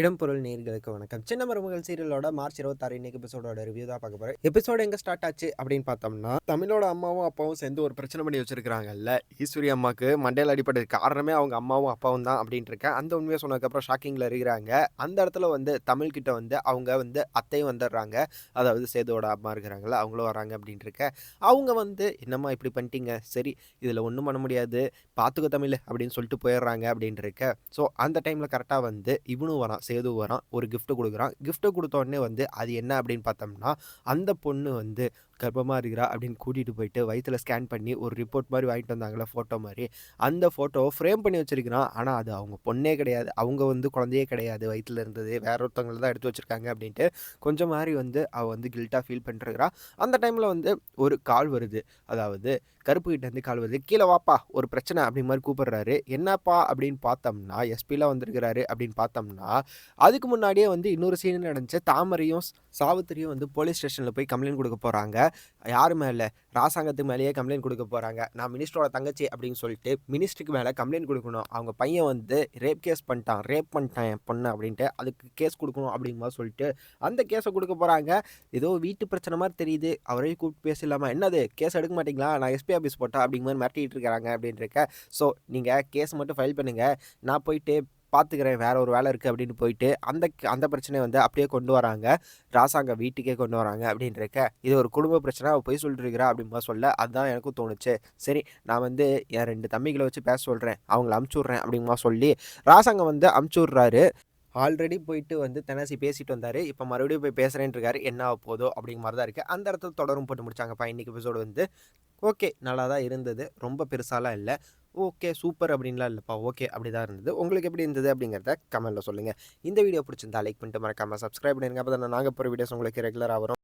இடம்பொருள் நேர்களுக்கு வணக்கம். சின்ன மருமகள் சீரியலோட மார்ச் இருபத்தாறு இன்னைக்கு எபிசோடோட ரிவ்யூ தான் பார்க்க போறேன் எபிசோடு எங்க ஸ்டார்ட் ஆச்சு அப்படின்னு பார்த்தோம்னா தமிழோட அம்மாவும் அப்பாவும் சேர்ந்து ஒரு பிரச்சனை பண்ணி வச்சிருக்காங்கல்ல ஈஸ்வரி அம்மாக்கு மண்டையில் அடிப்பட்டது காரணமே அவங்க அம்மாவும் அப்பாவும் தான் அப்படின்ட்டு இருக்கேன். அந்த உண்மையை சொன்னதுக்கப்புறம் ஷாக்கிங்கில் இருக்கிறாங்க. அந்த இடத்துல வந்து தமிழ் கிட்ட வந்து அவங்க வந்து அத்தையும் வந்துடுறாங்க. அதாவது சேதுவோட அம்மா இருக்கிறாங்கல்ல அவங்களும் வராங்க அப்படின்ட்டு இருக்க அவங்க வந்து என்னம்மா இப்படி பண்ணிட்டீங்க? சரி இதில் ஒன்றும் பண்ண முடியாது. பார்த்துக்கோ தமிழ் அப்படின்னு சொல்லிட்டு போயிடுறாங்க அப்படின்ட்டு இருக்க ஸோ அந்த டைமில் கரெக்டாக வந்து இவனும் வரான். சேது வரான் ஒரு கிஃப்ட்டு கொடுக்குறான். கிஃப்ட்டை கொடுத்தோடனே வந்து அது என்ன அப்படின்னு பார்த்தோம்னா அந்த பொண்ணு வந்து கர்ப்பமாக இருக்கிறா அப்படின்னு கூட்டிகிட்டு போயிட்டு வயிற்றுல ஸ்கேன் பண்ணி ஒரு ரிப்போர்ட் மாதிரி வாங்கிட்டு வந்தாங்களே ஃபோட்டோ மாதிரி. அந்த ஃபோட்டோவை ஃப்ரேம் பண்ணி வச்சிருக்கிறான். ஆனால் அது அவங்க பொண்ணே கிடையாது. அவங்க வந்து குழந்தையே கிடையாது. வயிற்றுல இருந்தது. வேற ஒருத்தவங்களை தான் எடுத்து வச்சிருக்காங்க அப்படின்ட்டு கொஞ்சம் மாதிரி வந்து அவள் வந்து கில்ட்டாக ஃபீல் பண்ணிருக்கிறா. அந்த டைமில் வந்து ஒரு கால் வருது. அதாவது கருப்பு கிட்டேருந்து கால் வருது. கீழே வாப்பா ஒரு பிரச்சனை அப்படி மாதிரி கூப்பிடுறாரு. என்னப்பா? அப்படின்னு பார்த்தோம்னா எஸ்பிலாம் வந்திருக்கிறாரு அப்படின்னு பார்த்தோம்னா அதுக்கு முன்னாடியே வந்து இன்னொரு சீன் நடந்துச்சு. தாமரையும் சாவித்திரியும் வந்து போலீஸ் ஸ்டேஷனில் போய் கம்ப்ளைண்ட் கொடுக்க போகிறாங்க யாரு மேலே? ராசாங்கத்துக்கு மேலேயே கம்ப்ளைண்ட் கொடுக்க போகிறாங்க நான் மினிஸ்டரோட தங்கச்சி அப்படின்னு சொல்லிட்டு மினிஸ்டருக்கு மேலே கம்ப்ளைண்ட் கொடுக்கணும். அவங்க பையன் வந்து ரேப் கேஸ் பண்ணிட்டான். ரேப் பண்ணிட்டான் என் பொண்ணு அப்படின்ட்டு அதுக்கு கேஸ் கொடுக்கணும் அப்படிங்கும்போது சொல்லிட்டு அந்த கேஸை கொடுக்க போகிறாங்க ஏதோ வீட்டு பிரச்சனை மாதிரி தெரியுது. அவரையும் கூப்பிட்டு பேசலாமா என்னது? கேஸ் எடுக்க மாட்டிங்களா? நான் எஸ்பி ஆஃபீஸ் போட்டா அப்படிங்கிற மாதிரி மிரட்டிகிட்டு இருக்கிறாங்க அப்படின்ட்டு இருக்க. ஸோ நீங்கள் கேஸ் மட்டும் ஃபைல் பண்ணுங்கள் நான் போயிட்டு பார்த்துக்கிறேன் வேறு ஒரு வேலை இருக்குது அப்படின்னு போயிட்டு அந்த அந்த பிரச்சனையை வந்து அப்படியே கொண்டு வராங்க. ராசாங்க வீட்டுக்கே கொண்டு வராங்க அப்படின்னு இருக்க இது ஒரு குடும்ப பிரச்சனை அவள் போய் சொல்லிட்டு இருக்கிறா அப்படிமா சொல்ல அதுதான் எனக்கும் தோணுச்சு. சரி நான் வந்து என் ரெண்டு தம்பிகளை வச்சு பேச சொல்கிறேன் அவங்கள அமுச்சு விட்றேன் அப்படிமா சொல்லி ராசாங்க வந்து அமுச்சு விட்றாரு ஆல்ரெடி போயிட்டு வந்து தெனாசி பேசிட்டு வந்தார். இப்போ மறுபடியும் போய் பேசுகிறேன்னு இருக்காரு என்ன ஆக போதோ அப்படிங்கிற மாதிரி தான் இருக்குது அந்த இடத்துல தொடரும் போட்டு முடிச்சாங்கப்பா இன்றைக்கி எபிசோடு வந்து. ஓகே நல்லா தான் இருந்தது. ரொம்ப பெருசாலாம் இல்லை. ஓகே சூப்பர் அப்படின்லாம் இல்லைப்பா. ஓகே அப்படி தான் இருந்தது. உங்களுக்கு எப்படி இருந்தது அப்படிங்கிறத கமெண்ட்டில் சொல்லுங்கள் இந்த வீடியோ பிடிச்சிருந்தா லைக் பண்ணிட்டு மறக்காமல் சப்ஸ்கிரைப் பண்ணிருங்க. அப்போ தான் நாங்கள் போகிற வீடியோஸ் உங்களுக்கு ரெகுலராக வரும்.